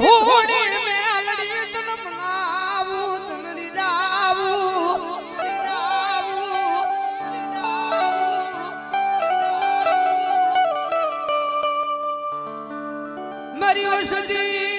થોડી મેલડી તન મનાવું તન રીજાવું રીજાવું રીજાવું મર્યો મર્યો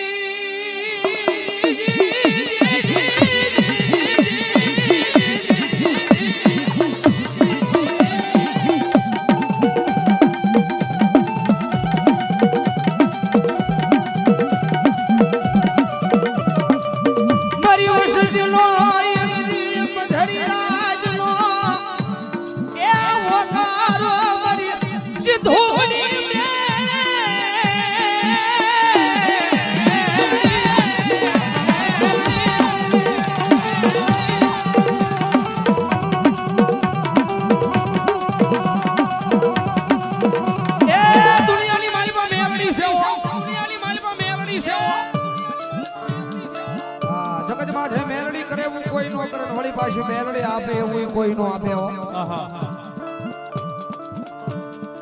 કરે એવું કોઈ નો કરે વળી પાછું મેલડી આપે એવું કોઈ નો આપે હો.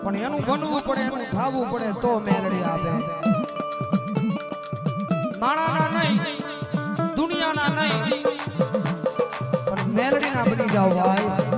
પણ એનું બનવું પડે એનું ખાવું પડે તો મેલડી આપે. માણાના નહીં દુનિયાના નહીં. પણ મેલડીના બની જાવ ભાઈ.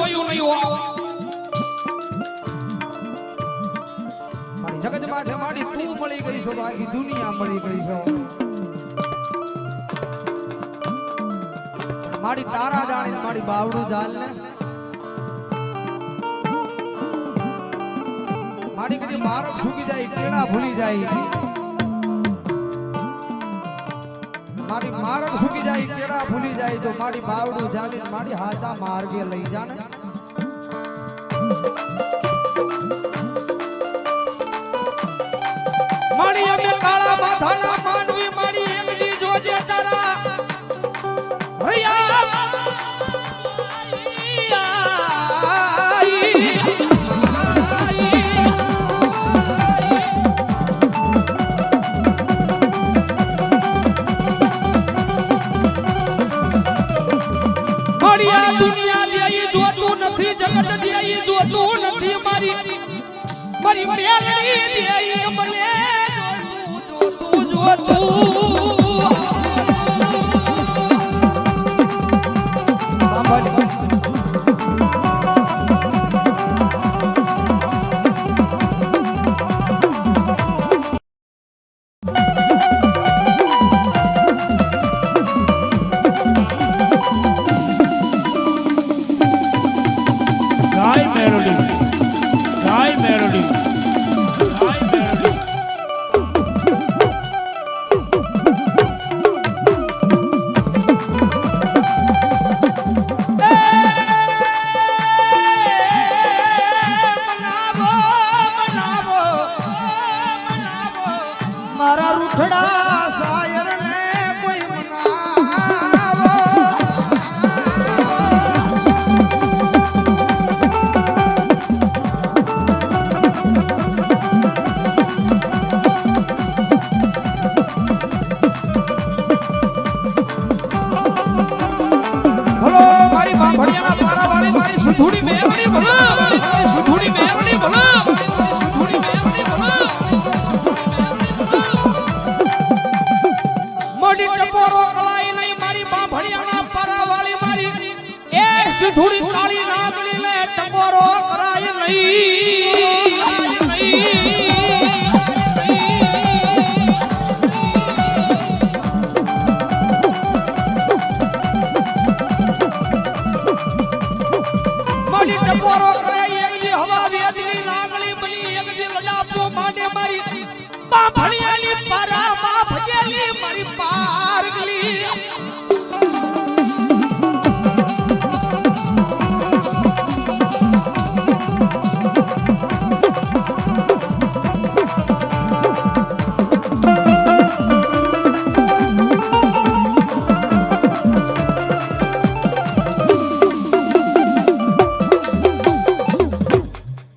જોયું નહીં હો. મારી જગતમાં છે મારી તું મળી ગઈ છો આખી દુનિયા મળી ગઈ છો મારી તારા જાણે મારી બાવડું જાલ ને મારી કદી મારો સૂકી જાય કેળા ભૂલી જાય મારી મારક સુકી જાય, કેળા ભૂલી જાય તો મારી બાવડું જાવી મારી હાચા માર્ગે લઈ જાને. આ દુનિયા દેઈ જોતું નથી જગત દેઈ જોતું નથી. મારી મારી મેલડી દેઈ મને melody. ભણિયાલી પરા માં ભજેલી મારી પા